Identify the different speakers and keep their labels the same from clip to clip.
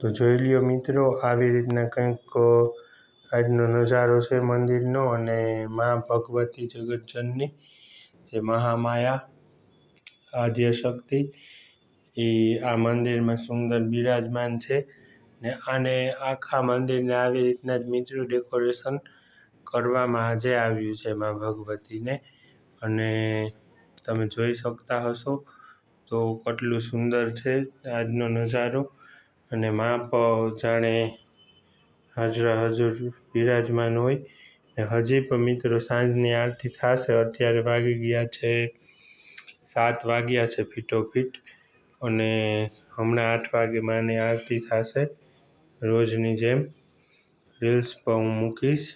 Speaker 1: તો જોઈ લ્યો મિત્રો, આવી રીતના કંઈક આજનો નજારો છે મંદિરનો અને મા ભગવતી જગતજનની, જે મહામાયા, આદ્યશક્તિ, એ આ મંદિરમાં સુંદર બિરાજમાન છે ને આને આખા મંદિરને આવી રીતના જ મિત્રો ડેકોરેશન કરવામાં આજે આવ્યું છે મા ભગવતીને અને તમે જોઈ શકતા હશો તો કેટલું સુંદર છે આજનો નજારો. અને મા જાણે હાજરા હાજર બિરાજમાન હોય. ને હજી પણ મિત્રો સાંજની આરતી થશે. અત્યારે વાગી ગયા છે સાત વાગ્યા છે ફીટોફીટ. અને હમણાં આઠ વાગે માની આરતી થશે રોજની જેમ. રીલ્સ પણ હું મૂકીશ.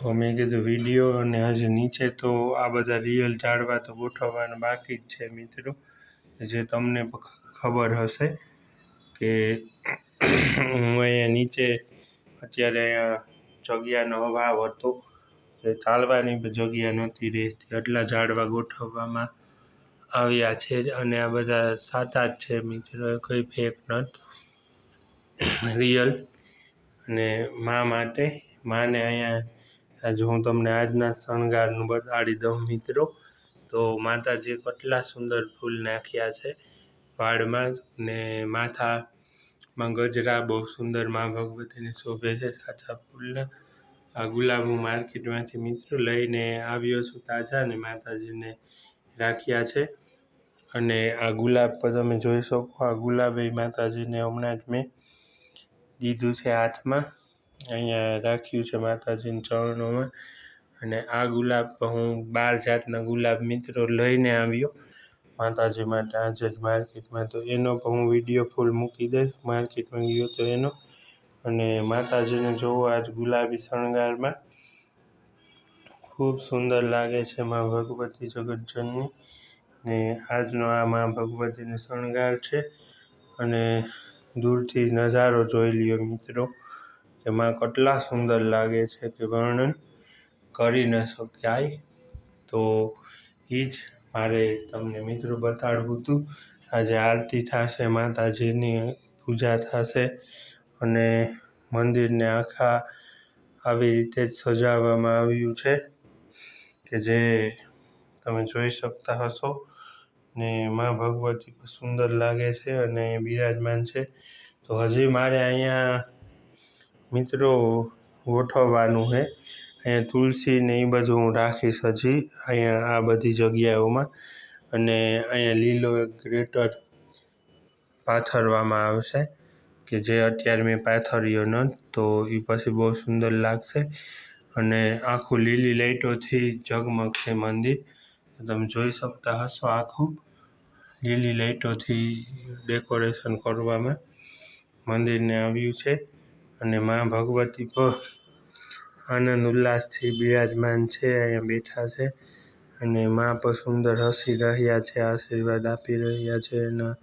Speaker 1: તો મેં કીધું વીડિયો અને હજી નીચે તો આ બધા રિયલ ઝાડવા તો ગોઠવવાના બાકી જ છે મિત્રો. જે તમને ખબર હશે. કે હું અહીંયા નીચે અત્યારે અહીંયા જગ્યાનો અભાવ હતો. એ ચાલવાની જગ્યા નહોતી રહેતી. એટલા ઝાડવા ગોઠવવામાં આવ્યા છે અને આ બધા સાચા જ છે મિત્રો કંઈ ફેક નથી. રિયલ અને મા માટે, માને અહીંયા, આજે હું તમને આજના શણગારનું બતાડી દઉં મિત્રો. તો માતાજીએ કેટલા સુંદર ફૂલ નાખ્યા છે. વાળમાં ને માથામાં ગજરા બહુ સુંદર મા ભગવતીને શોભે છે. સાચા ફૂલના આ ગુલાબ હું માર્કેટમાંથી મિત્રો લઈને આવ્યો છું તાજા અને માતાજીને રાખ્યા છે. અને આ ગુલાબ પર તમે જોઈ શકો, આ ગુલાબ એ માતાજીને હમણાં જ મેં દીધું છે હાથમાં. અહીંયા રાખ્યું છે માતાજીના ચરણોમાં. અને આ ગુલાબ હું બાર જાતના ગુલાબ મિત્રો લઈને આવ્યો. માતાજી માટે આજે જ માર્કેટમાં તો એનો પણ હું વીડિયો ફૂલ મૂકી દઈશ. માર્કેટમાં ગયો તો એનો. અને માતાજીને જોવો આજ ગુલાબી શણગારમાં. ખૂબ સુંદર લાગે છે મા ભગવતી જગતજનની. ને આજનો આ મા ભગવતીનો શણગાર છે. અને દૂરથી નજારો જોઈ લ્યો મિત્રો એમાં કેટલા સુંદર લાગે છે કે વર્ણન કરી ન શકાય. તો એ જ મારે તમને મિત્રો બતાડવું હતું. આજે આરતી થશે, માતાજીની પૂજા થશે અને મંદિરને આખા આવી રીતે જ સજાવવામાં આવ્યું છે કે જે તમે જોઈ શકતા હશો ને મા ભગવતી સુંદર લાગે છે અને બિરાજમાન છે. તો હજી મારે અહીંયા મિત્રો ગોઠવવાનું છે. અહીંયા તુલસી ને એ બધું હું રાખીશ હજી અહીંયા આ બધી જગ્યાઓમાં. અને અહીંયા લીલો ગ્રેટર પાથરવામાં આવશે કે જે અત્યારે મેં પાથર્યો ન તો એ પછી બહુ સુંદર લાગશે. અને આખું લીલી લાઈટોથી ઝગમગશે મંદિર. તમે જોઈ શકતા હશો આખું લીલી લાઈટોથી ડેકોરેશન કરવામાં મંદિરને આવ્યું છે. અને મા ભગવતી પર આનંદ, ઉલ્લાસથી બિરાજમાન છે, અહીંયા બેઠા છે અને મા પર સુંદર હસી રહ્યા છે, આશીર્વાદ આપી રહ્યા છે એના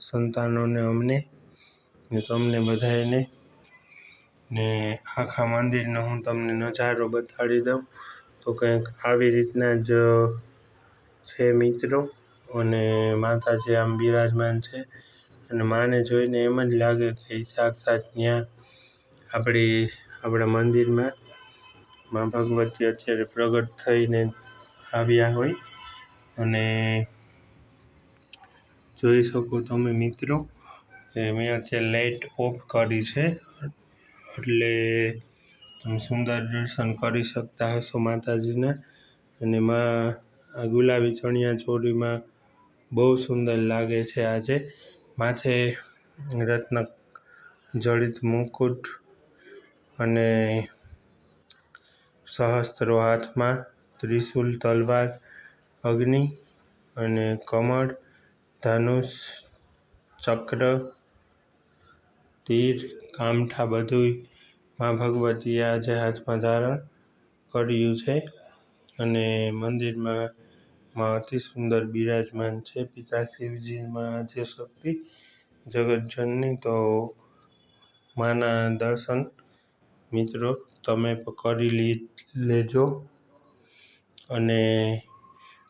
Speaker 1: સંતાનોને અમને ને તમને બધાને ને આખા મંદિરનો હું તમને નજારો બતાડી દઉં. તો કંઈક આવી રીતના જ છે મિત્રો અને માતાજી આમ બિરાજમાન છે અને માને જોઈને એમ જ લાગે કે સાક્ષાત ત્યાં આપણી, આપણા મંદિરમાં મા ભગવતી અત્યારે પ્રગટ થઈને આવ્યા હોય. અને જોઈ શકો તમે મિત્રો, કે મેં અત્યારે લાઇટ ઓફ કરી છે. એટલે તમે સુંદર દર્શન કરી શકતા હશો માતાજીના. અને માં, આ ગુલાબી ચણિયા ચોળીમાં બહુ સુંદર લાગે છે આજે. માથે રત્ન જડિત મુકુટ અને સહસ્ત્રો હાથમાં, ત્રિશૂલ તલવાર, અગ્નિ અને કમળ, ધનુષ, ચક્ર, તીર કામઠા બધુંય મા ભગવતીએ આજે હાથમાં ધારણ કર્યું છે અને મંદિરમાં માં અતિ સુંદર બિરાજમાન છે. પિતા શિવજીમાં આજે શક્તિ જગતજનની. તો માના દર્શન મિત્રો તમે કરી લેજો. અને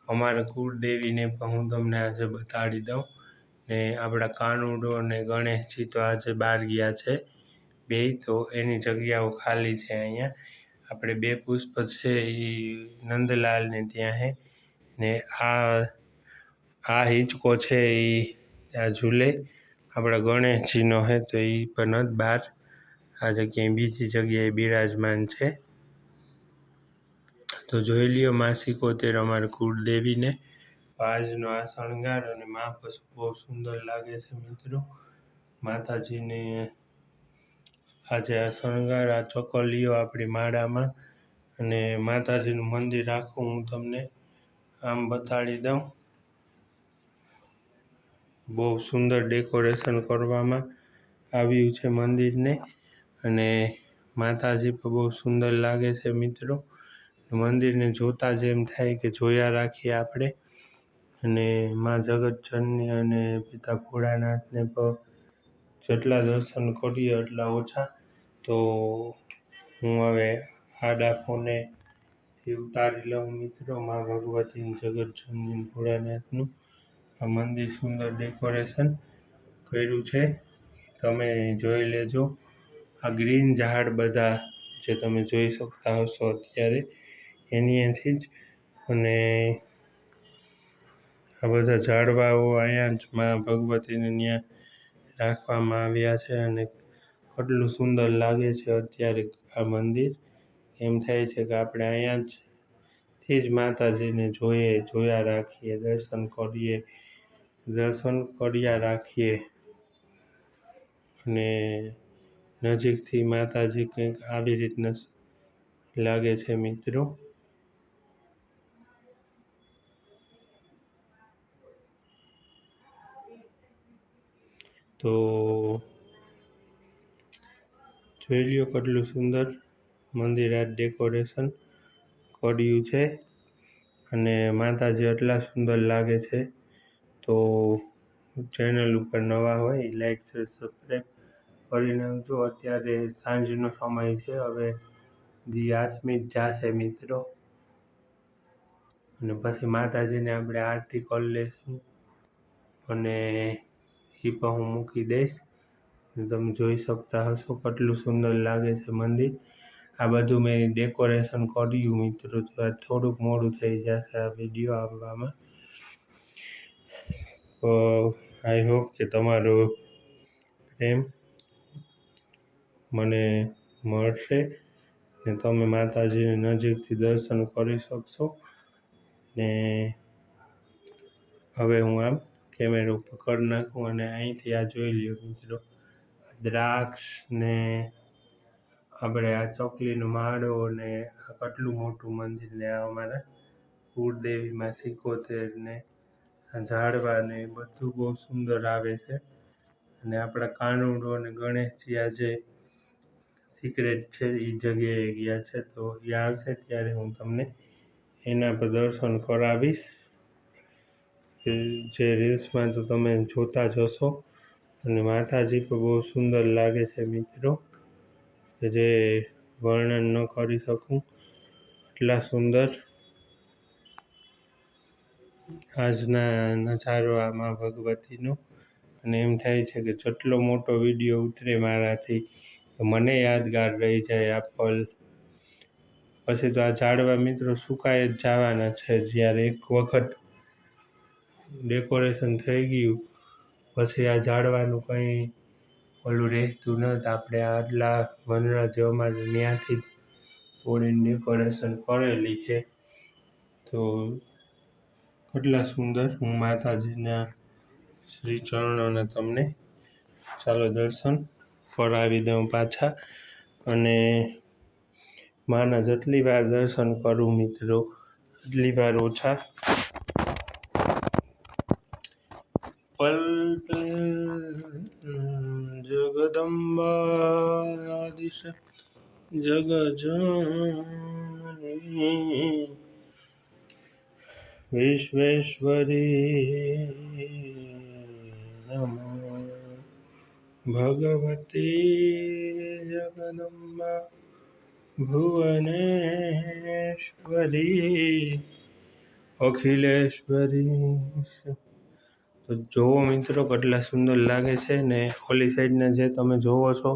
Speaker 1: અમારા કુળદેવીને પણ હું તમને આજે બતાડી દઉં ને આપણા કાનુડો અને ગણેશજી તો આજે બહાર ગયા છે બેય તો એની જગ્યાઓ ખાલી છે અહીંયા. આપણે બે પુષ્પ છે એ નંદલાલને ત્યાં હે ને આ આ હિંચકો છે એ આ ઝૂલે. આપણા ગણેશજીનો હે તો એ પણ જ બહાર આ જગ્યાએ બીજી જગ્યાએ બિરાજમાન છે. તો જોઈ લ્યો માસી કોતેર અમારા કુળદેવીને. આજનો આ શણગાર અને મા બહુ સુંદર લાગે છે મિત્રો. માતાજીને આજે આ શણગાર, આ ચોકલીઓ આપણી માળામાં અને માતાજીનું મંદિર આખું હું તમને આમ બતાડી દઉં. બહુ સુંદર ડેકોરેશન કરવામાં આવ્યું છે મંદિરને. અને માતાજી પણ બહુ સુંદર લાગે છે મિત્રો. મંદિરને જોતાં જ એમ થાય કે જોયા રાખીએ આપણે. અને મા જગતજનની અને પિતા ભોળાનાથને પણ જેટલા દર્શન કરીએ એટલા ઓછા. તો હું હવે આડા ફોને ઉતારી લઉં મિત્રો, મા ભગવતી જગતજનની ભોળાનાથનું. આ મંદિર સુંદર ડેકોરેશન કર્યું છે. તમે જોઈ લેજો. આ ગ્રીન ઝાડ બધા જે તમે જોઈ શકતા હશો અત્યારે, એની અહીંથી જ અને આ બધા ઝાડવાઓ અહીંયા જ મા ભગવતીને ત્યાં રાખવામાં આવ્યા છે અને કેટલું સુંદર લાગે છે અત્યારે આ મંદિર. એમ થાય છે કે આપણે અહીંયા જ થી જ માતાજીને જોઈએ, જોયા રાખીએ, દર્શન કરીએ, દર્શન કર્યા રાખીએ. અને નજીકથી માતાજી કંઈક આવી રીતના લાગે છે મિત્રો. તો જોઈ લ્યો કેટલું સુંદર મંદિર આ ડેકોરેશન કર્યું છે અને માતાજી એટલા સુંદર લાગે છે. તો ચેનલ ઉપર નવા હોય, લાઈક, શેર, સબસ્ક્રાઈબ કરી જો અત્યારે સાંજનો સમય છે, હવે દી આસમી જાશે મિત્રો. અને પછી માતાજીને આપણે આરતી કરી લઈશું અને એ પણ હું મૂકી દઈશ. તમે જોઈ શકતા હશો કેટલું સુંદર લાગે છે મંદિર. આ બધું મેં ડેકોરેશન કર્યું મિત્રો. થોડુંક મોડું થઈ જશે આ વીડિયો આવવામાં. તો આઈ હોપ કે તમારો પ્રેમ મને મળશે ને તમે માતાજીને નજીકથી દર્શન કરી શકશો. ને હવે હું આમ કેમેરો પકડી નાખું અને અહીંથી આ જોઈ લ્યો મિત્રો. દ્રાક્ષ ને આપણે આ ચોકલીનો માળો ને આ કેટલું મોટું મંદિર ને આ અમારા કુળદેવીમાં સિકોતેર ને ઝાડવા ને બધું બહુ સુંદર આવે છે. અને આપણા કાનુડો અને ગણેશજી આજે સિક્રેટ છે એ જગ્યાએ ગયા છે, તો એ આવશે ત્યારે હું તમને એના પર દર્શન કરાવીશ. જે રીલ્સમાં તો તમે જોતા જ હશો. અને માતાજી પણ બહુ સુંદર લાગે છે મિત્રો જે વર્ણન ન કરી શકું એટલા સુંદર. આજના નજારો આમાં ભગવતીનો. અને એમ થાય છે કે જેટલો મોટો વીડિયો ઉતરે મારાથી તો મને યાદગાર રહી જાય આ પલ. પછી તો આ ઝાડવા મિત્રો સુકાઈ જ જવાના છે, જ્યારે એક વખત ડેકોરેશન થઈ ગયું, પછી આ ઝાડવાનું કંઈ ઓલું રહેતું નથી આપણે આટલા વનરા જેવામાં ત્યાંથી જ તોડીને ડેકોરેશન કરેલી છે. તો કેટલા સુંદર. હું માતાજીના શ્રી ચરણોને તમને ચાલો દર્શન. કરાવી દઉં પાછા. અને માના જેટલી વાર દર્શન કરું મિત્રો, એટલી વાર ઓછા. પલ જગદંબા દિશ જગ વિશ્વેશ્વરી, નમો. ભગવતી જગદંબા ભુવનેશ્વરી અખિલેશ્વરી તો જોવો મિત્રો કેટલા સુંદર લાગે છે ને, ઓલી સાઈડના જે તમે જોવો છો,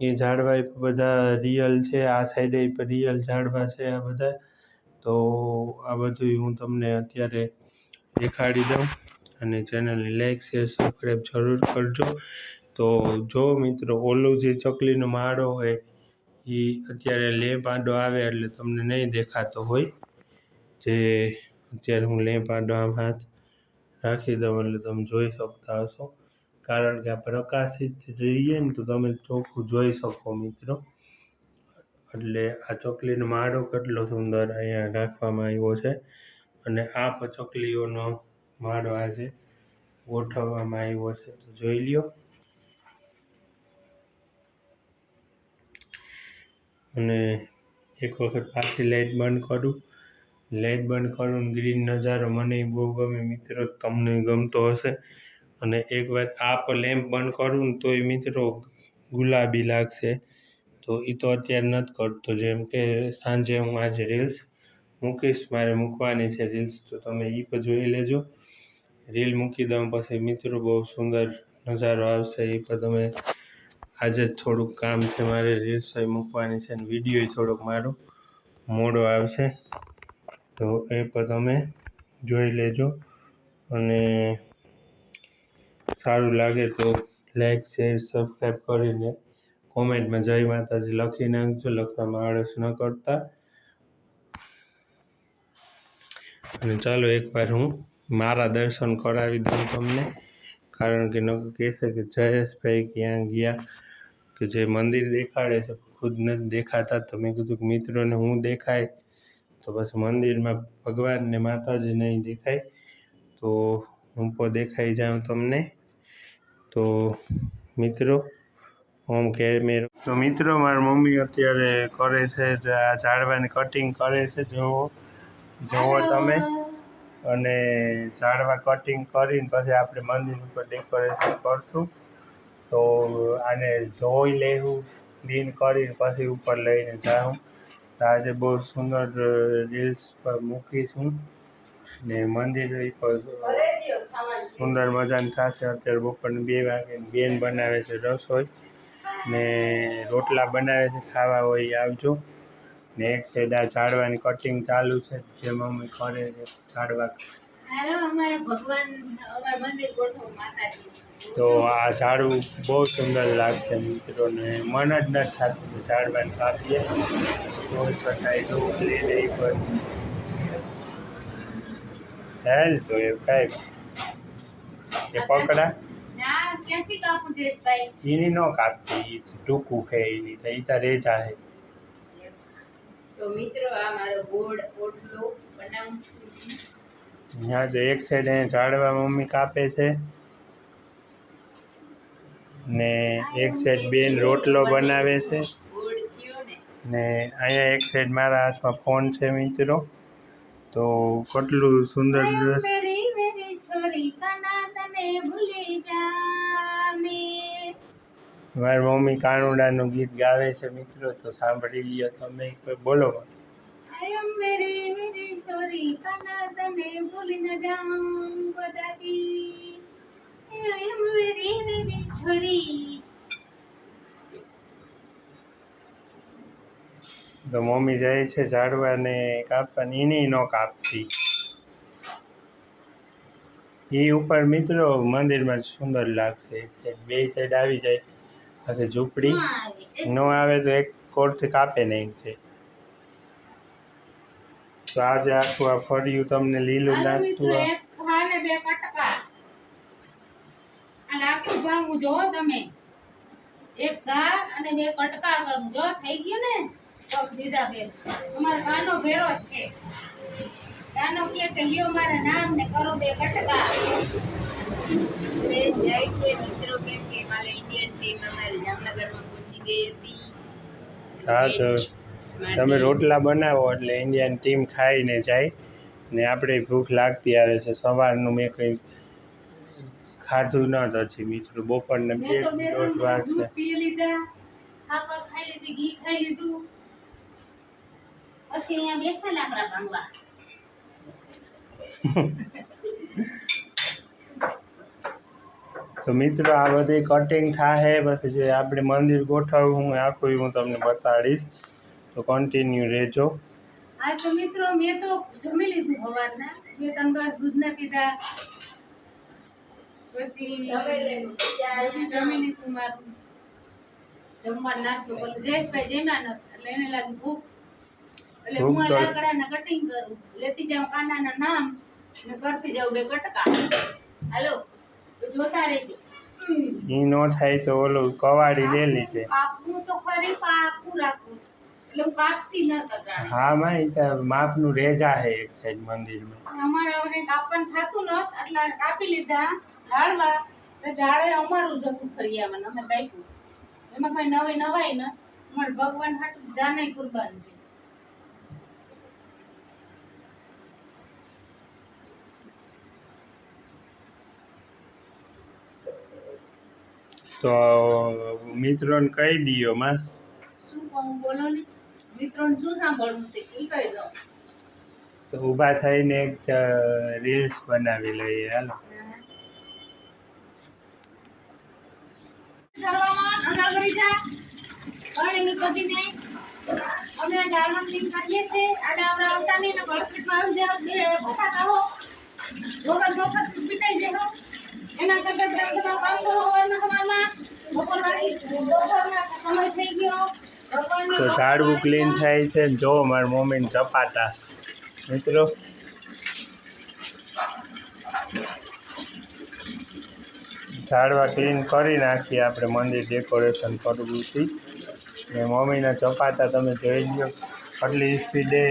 Speaker 1: એ ઝાડવા બધા રિયલ છે, આ સાઈડે રિયલ ઝાડવા છે આ બધા. તો આ બધું હું તમને અત્યારે દેખાડી દઉં અને ચેનલને લાઈક શેર સબસ્ક્રાઈબ જરૂર કરજો. તો જો મિત્રો, ઓલું જે ચકલીનો માળો હોય એ અત્યારે લેમ્પ આડો આવે એટલે તમને નહીં દેખાતો હોય. જે અત્યારે હું લેમ્પ આડો આમ હાથ રાખી દઉં એટલે તમે જોઈ શકતા હશો. કારણ કે આ પ્રકાશિત રહીએ ને તો તમે ચોખ્ખું જોઈ શકો મિત્રો. એટલે આ ચોકલીનો માળો કેટલો સુંદર અહીંયા રાખવામાં આવ્યો છે. અને આ ચકલીઓનો માળો આજે ગોઠવવામાં આવ્યો છે. તો જોઈ લ્યો. અને એક વખત પાછી લાઇટ બંધ કરું. લાઇટ બંધ કરું ગ્રીન નજારો મને બહુ ગમે મિત્રો, તમને ગમતો હશે. અને એક વાર આ પણ લેમ્પ બંધ કરું ને એ મિત્રો ગુલાબી લાગશે. તો એ તો અત્યારે નથી કરતો. જેમ કે સાંજે હું આજે રીલ્સ મૂકીશ, મારે મૂકવાની છે રીલ્સ તો તમે એ પણ જોઈ લેજો. રીલ મૂકી દઉં પછી મિત્રો બહુ સુંદર નજારો આવશે એ પણ તમે આજે થોડુંક કામ છે મારે રીલ્સ મૂકવાની છે અને વીડિયો થોડોક મારો મોડો આવશે. તો એ પણ તમે જોઈ લેજો અને સારું લાગે તો લાઈક શેર સબસ્ક્રાઈબ કરીને કોમેન્ટમાં જય માતાજી લખી નાખજો લખવામાં આળસ ન કરતા. અને ચાલો એકવાર હું મારા દર્શન કરાવી દઉં તમને. કારણ કે નકર કહેશે કે જયેશભાઈ ક્યાં ગયા કે જે મંદિર દેખાડે છે, ખુદ નથી દેખાતા. તો મેં કીધું કે મિત્રોને હું દેખાય. તો બસ મંદિરમાં ભગવાન ને માતાજી નહીં દેખાય. તો હું પણ દેખાઈ જાઉં તમને. તો મિત્રો હોમ કેમેરો તો મિત્રો, મારી મમ્મી અત્યારે કરે છે આ ઝાડવાની કટિંગ કરે છે જોવો જોવો તમે. અને ઝાડવા કટિંગ કરીને પછી આપણે મંદિર ઉપર ડેકોરેશન કરશું. તો આને ધોઈ લેવું ક્લીન કરીને પછી ઉપર લઈને જાઉં. આજે બહુ સુંદર રીલ્સ પર મૂકીશું. ને મંદિર સુંદર મજાનું થશે. અત્યારે બપોરને બે વાગે બેન બનાવે છે રસોઈ. ને રોટલા બનાવે છે, ખાવા હોય આવજો. ને એક સાઈડ આ ઝાડવાની કટિંગ ચાલુ છે જે મમ્મી કરે છે ઝાડવા. તો આ ઝાડવું બહુ સુંદર લાગશે મિત્રોને મન જ નથી થતું કે ઝાડવાને કાપીએ. તો છતાંય જો લઈ લઈ પણ. હેલ તો એ કાંઈ એ પકડા. એની ન કાપતી ટૂંકું છે એની તો એ તો રેજા છે.
Speaker 2: તો મિત્રો આ મારો ગોળ ઓટલો બનાવું છું.
Speaker 1: તો એક સાઈડ અહીંયા ઝાડવા મમ્મી કાપે છે ને એક સાઈડ બેન રોટલો બનાવે છે.
Speaker 2: ને.
Speaker 1: ને અહીંયા એક સાઈડ મારા હાથમાં ફોન છે મિત્રો. તો કેટલું સુંદર દ્રશ્ય મારી મમ્મી કાનુડાનું ગીત ગાવે છે મિત્રો તો સાંભળી લ્યો તમે કોઈ બોલો. તો મમ્મી જાય છે ઝાડવાને કાપવાની એની નો કાપતી. એ ઉપર મિત્રો મંદિરમાં સુંદર લાગશે. બે સાઈડ આવી જાય. આખી ઝૂંપડી ન આવે તો એક કોરથી કાપે નહીં છે. તો આજે આખું આ ફળિયું તમને લીલું લાગતું
Speaker 2: તમે. એક ઘા અને બે કટકા કરું જો થઈ ગયું ને દીધા અમારો કાનો ભેરો જ છે. કાનો કે લ્યો મારા નામ ને કરો બે કટકા. એટલે જાય છે મિત્રો કેમ કે કાલે ઇન્ડિયન ટીમ જામનગરમાં પહોંચી ગઈ હતી.
Speaker 1: હા તો તમે રોટલા બનાવો એટલે ઇન્ડિયન ટીમ ખાઈને જાય ને આપણે ભૂખ લાગતી આવે છે. સવારનું મેં કંઈ ખાધું ન તો છે મિત્રો. બપોરને બે દોઢ
Speaker 2: લીધું. પછી અહીંયા બેઠા લાકડા ભાંગવા.
Speaker 1: તો મિત્રો આ બધી કટિંગ થાહે પછી જે આપણે મંદિર ગોઠવવું હું આખું હું તમને બતાડીશ. તો કન્ટિન્યુ રહેજો.
Speaker 2: આ તો મિત્રો મેં તો જમી લીધું સવારના બે ત્રણ ગ્લાસ દૂધના પીધા. પછી પછી જમી લીધું મારું. જમવા પેલો જયેશભાઈ જમ્યા એટલે એને લાગી ભૂખ. એટલે હું લાકડાના કટિંગ કરું. લેતી જાઉં કાનાના નામ ને કરતી જાઉં બે કટકા. હાલો. જોતા રહેજો.
Speaker 1: ઈ નો થાય તો ઓલું કવાડી લેલી છે.
Speaker 2: આપનું તો ખરી પાકું રાખું એટલે હું કાપતી ન કટાણી
Speaker 1: હા માં ઈ તો માપનું રેજા હે એક સાઈડ મંદિરમાં.
Speaker 2: અમારે હવે કંઈ કાપવાનું થાતું ન એટલે કાપી લીધા ઝાડવા. એટલે ઝાડે અમારું જ હતું ફરિયામાં અમે કાપ્યું. એમાં કઈ નવી નવાઈ ન. અમારે ભગવાન હાટું જાને કુરબાન છે.
Speaker 1: તો મિત્રોને કહી દિયો માં.
Speaker 2: શું કહું? બોલો ને. મિત્રોને શું સાંભળવું છે? એ કહી દો.
Speaker 1: તો ઊભા થઈને એક રીલ્સ બનાવી લઈએ હાલો.
Speaker 2: અમે આ ઝાડવાનું લીન કરીએ છીએ. આ આવડા આવતા નહીં ને ગળપીટમાં આવી જાય બે ભૂખા થાઓ ભોખા જોવા પીટાઈ જાય. એના કરતા ગ્રામસભા કામ કરો સવારના સવારમાં બપોરના થઈ ગયો.
Speaker 1: તો ઝાડવું ક્લીન થાય છે જો મારી મમ્મીને ચપાતા મિત્રો. ઝાડવા ક્લીન કરી નાખીએ આપણે મંદિર ડેકોરેશન કરવું છે. ને મમ્મીના ચપાતા તમે જોઈ લો આટલી સ્પીડે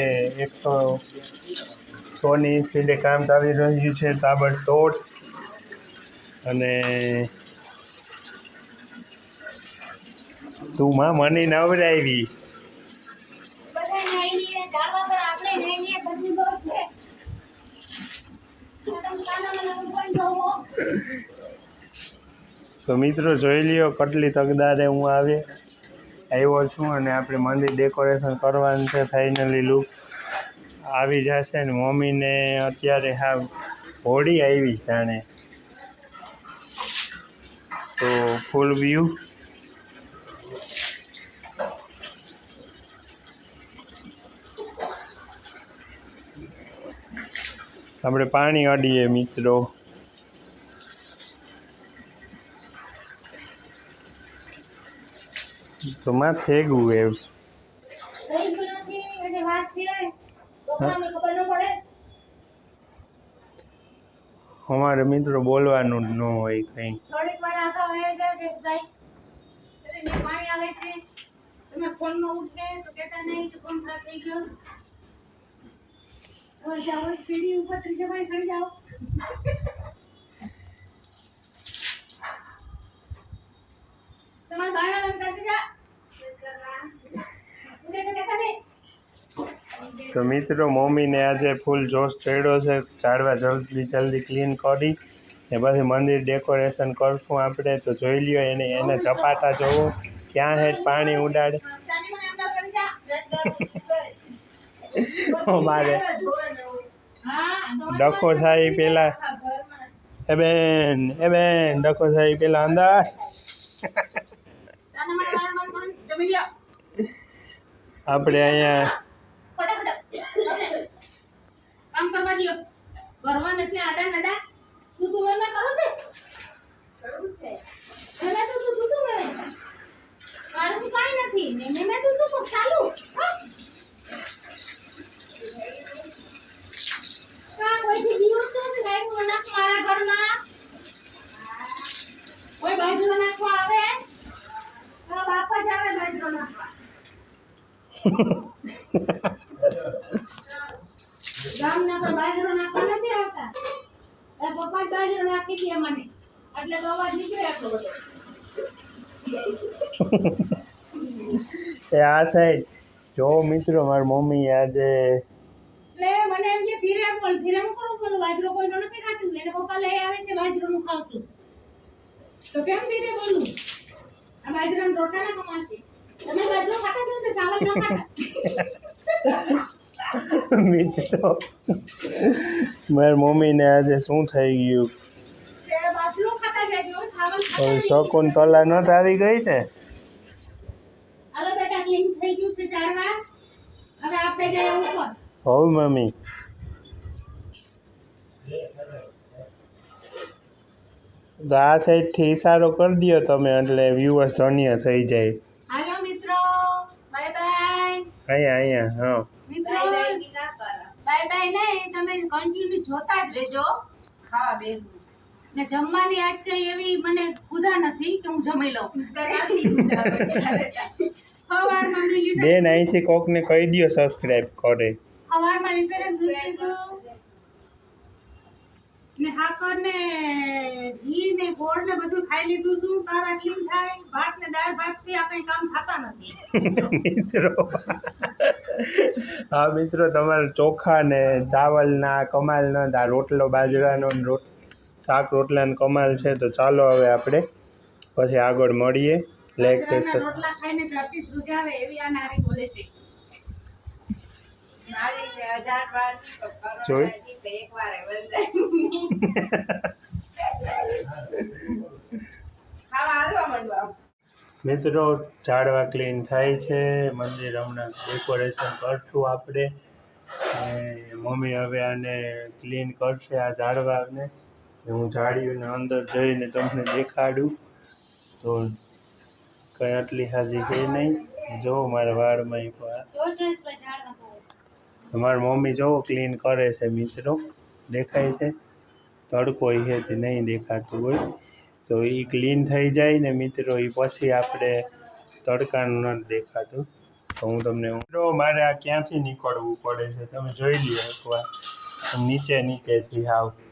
Speaker 1: એકસો સોની સ્પીડે કામ ચાલી રહ્યું છે. તાબડતોડ અને તું માં મને નવરાવી તો મિત્રો જોઈ લ્યો કેટલી તકદારે હું આવે. આવ્યો છું અને આપણે મંદિર ડેકોરેશન કરવાનું છે ફાઇનલી લુક આવી જશે ને મમ્મીને અત્યારે હા હોળી આવી જાણે. તો ફૂલ વ્યૂ આપણે પાણી અડીએ મિત્રો. તો માં થેગું એવું
Speaker 2: થઈ ગયું નથી એટલે વાત છે છોકરાઓને ખબર ન પડે
Speaker 1: અમારે મિત્રો બોલવાનું જ ન હોય કંઈ.
Speaker 2: થોડીક વાર આગળ વહી જાઓ જયેશભાઈ. એટલે પાણી આવે છે. તમે ફોનમાં ઉઠે તો કહેતા નહીં તો ફોન થઈ ગયો. હવે જાઓ સીડી ઉપર ત્રીજા માળે ચડી જાઓ. તમારા લંકા છે જા. તો
Speaker 1: મિત્રો મમ્મીને આજે ફૂલ જોશ ચડ્યો છે. ઝાડવા જલ્દી જલ્દી ક્લીન કરી ને પછી મંદિર ડેકોરેશન કરશું આપણે. તો જોઈ લ્યો એને એને ઝપાટા જોવો. ક્યાં હેઠ પાણી ઉડાડે?
Speaker 2: મારે.
Speaker 1: અમારે ડખો થાય પેલા. એ બેન એ બેન ડખો થાય પેલા અંદર.
Speaker 2: લ્યો
Speaker 1: આપણે અહીંયા
Speaker 2: કામ કરવા દો ભરવા નથી આડા નડા. શું તું મેં કરો છે. શરૂ છે. મેં તો તું તું મેં મારું નથી. મેં મેં તું તું ચાલુ. હા? કા કોઈથી દિવસ તો ને લાગ્યું નાખ મારા ઘરમાં? કોઈ બાજરો નાખવા આવે? બાપા જ આવે બાજરો નાખવા ગામના તો બાજરો નાખવા નથી આવતા તારા પપ્પા જ બાજરો નાખી દે મને એટલે તો અવાજ નીકળે આટલો બધો
Speaker 1: એ આ સાઈડ. જો મિત્રો મારી મમ્મી આજે
Speaker 2: મને એમ કે ધીરે બોલ ધીરે કરું? કરું બાજરો કોઈ નથી ખાતું? એને પપ્પા લઈ આવે છે બાજરો નું ખાવ છું. તો કેમ ધીરે બોલું? આ બાજરાના રોટલાના કમાલ છે. તમે બાજરો ખાતા છો તો ચાવલ ના ખાતા?
Speaker 1: મિત્રો મારી મમ્મીને આજે શું થઈ ગયું? શકુંતલા નથ આવી ગઈ ને
Speaker 2: હાલો બેટા ક્લીન થઈ ગયું છે ઝાડવા આપણે જઈએ ઉપર
Speaker 1: હોવ મમ્મી. તો આ સાઈડથી ઈશારો કરી દો તમે એટલે વ્યુઅર્સ ધન્ય થઈ જાય.
Speaker 2: હાલો મિત્રો બાય બાય
Speaker 1: અહીંયા અહીંયા હા.
Speaker 2: મિત્રો બાય બાય નહીં તમે કન્ટિન્યુ જોતા જ રહેજો. ખાવા બેન ને જમવાની આજ કઈ એવી મને ખુદા નથી કે હું જમી લઉં.
Speaker 1: બેન અહીંથી કોકને કહી દો સબસ્ક્રાઈબ કરે.
Speaker 2: સવારમાં લીધેલું દૂધ પીધું ને હાકર ને ઘી ને ગોળ ને બધું ખાઈ લીધું છું. તારા ક્લીન થાય. ભાત ને દાળ ભાતથી આપણે કામ થતા નથી.
Speaker 1: મિત્રો હા મિત્રો તમારે ચોખા ને ચાવલના કમાલના આ રોટલો બાજરાનો ને રોટ શાક રોટલાનો કમાલ છે તો ચાલો હવે આપણે પછી આગળ મળીએ. લેગ સેશન
Speaker 2: રોટલા ખાઈને ધરતી ધ્રુજાવે એવી આ નારી બોલે છે.
Speaker 1: જોઈ. મિત્રો ઝાડવા ક્લીન થાય છે મંદિર હમણાં ડેકોરેશન કરશું આપણે. મમ્મી હવે આને ક્લીન કરશે આ ઝાડવાને. હું ઝાડીઓને અંદર જઈને તમને દેખાડું. તો કંઈ આટલી હાજી છે નહીં. જો મારા વાળમાં
Speaker 2: તો.
Speaker 1: મારી મમ્મી જોવો ક્લીન કરે છે મિત્રો. દેખાય છે? તડકો છે તે નહીં દેખાતું હોય. તો એ ક્લીન થઈ જાય ને મિત્રો એ પછી આપણે તડકાનું નથી દેખાતું. તો હું તમને મિત્રો મારે આ ક્યાંથી નીકળવું પડે છે? તમે જોઈ લ્યો એકવાર. નીચે નીચેથી આવ
Speaker 2: એ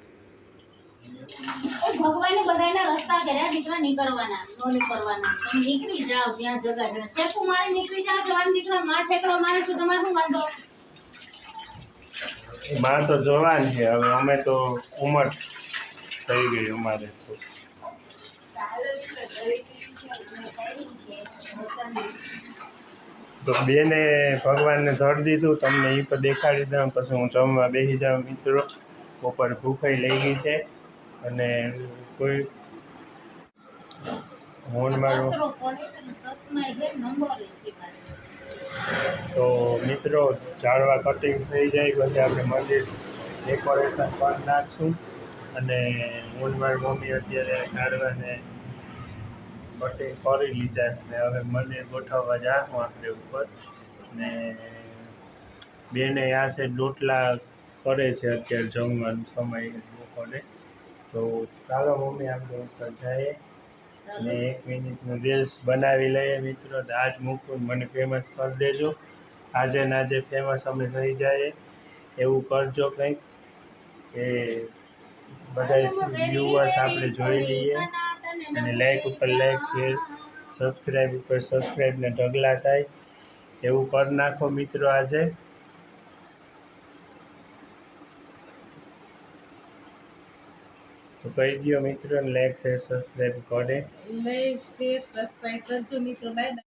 Speaker 2: ભગવાને બધાના રસ્તા કર્યા, દીકરા નીકળવાના, નો નીકળવાના. નીકળી જાઓ, ત્યાં જગા ટેપુ મારી નીકળી જાઓ, જવાન દીકરા માં ઠેકડો મારે તો તમારે શું વાંધો?
Speaker 1: માં તો જવાન છે, હવે અમે તો ઉંમર થઈ ગઈ અમારે તો. તો બેને ભગવાનને ધર દીધું, તમને એ પર દેખાડી દઉં, પછી હું જમવા બેસી જાઉં, મિત્રો. બપોર ભૂખાઈ લઈ ગઈ છે. અને કોઈ
Speaker 2: હોન
Speaker 1: તો મિત્રો ઝાડવા કટિંગ થઈ જાય પછી આપણે મંદિર ડેકોરેશન પણ નાખશું. અને હું મારી મમ્મી અત્યારે ઝાડવાને કટિંગ કરી લીધા છે. હવે મંદિર ગોઠવવા જાશું આપણે ઉપર. ને બેને આ છે રોટલા કરે છે અત્યારે જમવાનો સમય બપોરે તો ચાલો મમ્મી આપણે ઉપર જઈએ. અને એક મિનિટનું રીલ્સ બનાવી લઈએ. મિત્રો તો આજ મૂકું મને ફેમસ કરી દેજો. આજે ને આજે ફેમસ અમે થઈ જઈએ. એવું કરજો કંઈક કે બધા વ્યુઅર્સ આપણે જોઈ લઈએ. અને લાઈક ઉપર લાઈક શેર સબસ્ક્રાઈબ ઉપર સબસ્ક્રાઈબને ઢગલા થાય. એવું કરી નાખો મિત્રો આજે. તો કહી દો મિત્રો લાઈક શેર સબસ્ક્રાઈબ કરે
Speaker 3: લાઈક શેર સબસ્ક્રાઇબ કરજો મિત્રો. બાય